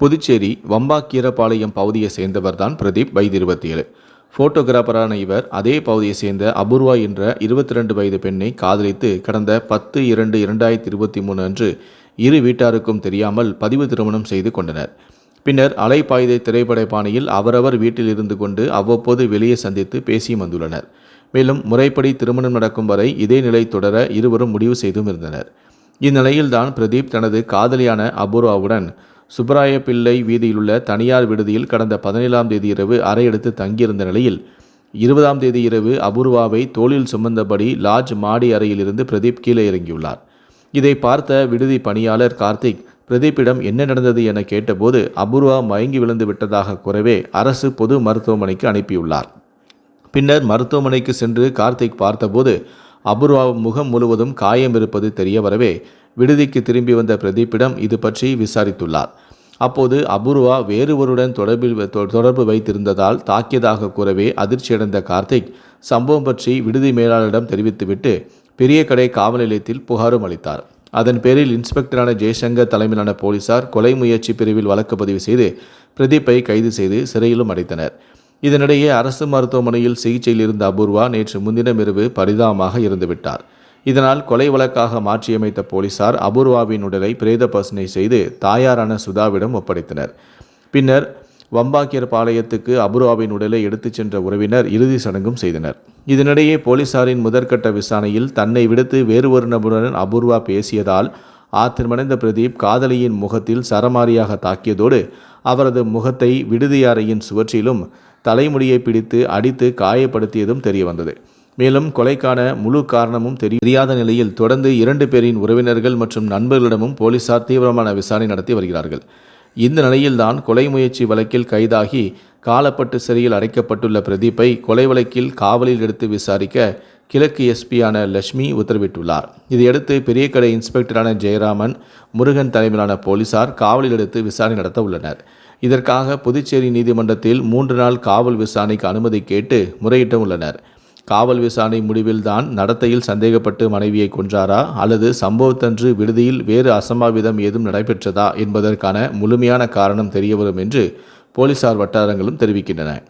புதுச்சேரி வம்பாக்கீரபாளையம் பகுதியை சேர்ந்தவர்தான் பிரதீப் வயது இருபத்தி ஏழு ஃபோட்டோகிராஃபரான இவர் அதே பகுதியை சேர்ந்த அபூர்வா என்ற இருபத்தி ரெண்டு வயது பெண்ணை காதலித்து கடந்த பத்து இரண்டு இரண்டாயிரத்தி இருபத்தி மூணு அன்று இரு வீட்டாருக்கும் தெரியாமல் பதிவு திருமணம் செய்து கொண்டனர். பின்னர் அலைப்பாய்தை திரைப்பட பாணியில் அவரவர் வீட்டில் இருந்து கொண்டு அவ்வப்போது வெளியே சந்தித்து பேசியும் வந்துள்ளனர். மேலும் முறைப்படி திருமணம் நடக்கும் வரை இதே நிலை தொடர இருவரும் முடிவு செய்தும் இருந்தனர். இந்நிலையில்தான் பிரதீப் தனது காதலியான அபூர்வாவுடன் சுப்பராய பிள்ளை வீதியிலுள்ள தனியார் விடுதியில் கடந்த பதினேழாம் தேதி இரவு அறையெடுத்து தங்கியிருந்த நிலையில் இருபதாம் தேதி இரவு அபூர்வாவை தோளில் சுமந்தபடி லாட்ஜ் மாடி அறையிலிருந்து பிரதீப் கீழே இறங்கியுள்ளார். இதை பார்த்த விடுதி பணியாளர் கார்த்திக் பிரதீப்பிடம் என்ன நடந்தது என கேட்டபோது அபூர்வா மயங்கி விழுந்து விட்டதாக கூறவே அரசு பொது மருத்துவமனைக்கு அனுப்பியுள்ளார். பின்னர் மருத்துவமனைக்கு சென்று கார்த்திக் பார்த்தபோது அபூர்வா முகம் முழுவதும் காயம் இருப்பது தெரிய வரவே விடுதிக்கு திரும்பி வந்த பிரதீப்பிடம் இது பற்றி விசாரித்துள்ளார். அப்போது அபூர்வா வேறுவருடன் தொடர்பில் தொ- தொடர்பு வைத்திருந்ததால் தாக்கியதாக கூறவே அதிர்ச்சியடைந்த கார்த்திக் சம்பவம் பற்றி விடுதி மேலாளரிடம் தெரிவித்துவிட்டு பெரிய கடை காவல் நிலையத்தில் புகாரும் அளித்தார். அதன் பேரில் இன்ஸ்பெக்டரான ஜெய்சங்கர் தலைமையிலான போலீசார் கொலை முயற்சி பிரிவில் வழக்கு பதிவு செய்து பிரதீப்பை கைது செய்து சிறையிலும் அடைத்தனர். இதனிடையே அரசு மருத்துவமனையில் சிகிச்சையில் இருந்த அபூர்வா நேற்று முன்தினம் இரவு பரிதாபமாக இருந்துவிட்டார் இதனால் கொலை வழக்காக மாற்றியமைத்த போலீசார் அபூர்வாவின் உடலை பிரேத பசனை செய்து தாயாரான சுதாவிடம் ஒப்படைத்தனர். பின்னர் வம்பாக்கியர் பாளையத்துக்கு அபூர்வாவின் உடலை எடுத்துச் சென்ற உறவினர் இறுதி சடங்கும் செய்தனர். இதனிடையே போலீசாரின் முதற்கட்ட விசாரணையில் தன்னை விடுத்து வேறு ஒரு நபருடன் அபூர்வா பேசியதால் ஆத்திரமடைந்த பிரதீப் காதலியின் முகத்தில் சரமாரியாக தாக்கியதோடு அவரது முகத்தை விடுதி அறையின் சுவற்றிலும் தலைமுடியை பிடித்து அடித்து காயப்படுத்தியதும் தெரியவந்தது. மேலும் கொலைக்கான முழு காரணமும் தெரியாத நிலையில் தொடர்ந்து இரண்டு பேரின் உறவினர்கள் மற்றும் நண்பர்களிடமும் போலீசார் தீவிரமான விசாரணை நடத்தி வருகிறார்கள். இந்த நிலையில்தான் கொலை முயற்சி வழக்கில் கைதாகி காலப்பட்டு சிறையில் அடைக்கப்பட்டுள்ள பிரதீப்பை கொலை வழக்கில் காவலில் எடுத்து விசாரிக்க கிழக்கு எஸ்பியான லட்சுமி உத்தரவிட்டுள்ளார். இதையடுத்து பெரிய கடை இன்ஸ்பெக்டரான ஜெயராமன் முருகன் தலைமையிலான போலீசார் காவலில் எடுத்து விசாரணை நடத்த உள்ளனர். இதற்காக புதுச்சேரி நீதிமன்றத்தில் மூன்று நாள் காவல் விசாரணைக்கு அனுமதி கேட்டு முறையிட்ட உள்ளனர். காவல் விசாரணை முடிவில்தான் நடத்தையில் சந்தேகப்பட்டு மனைவியை கொன்றாரா? அல்லது சம்பவத்தன்று விடுதியில் வேறு அசம்பாவிதம் ஏதும் நடைபெற்றதா? என்பதற்கான முழுமையான காரணம் தெரியவரும் என்று போலீசார் வட்டாரங்களும் தெரிவிக்கின்றன.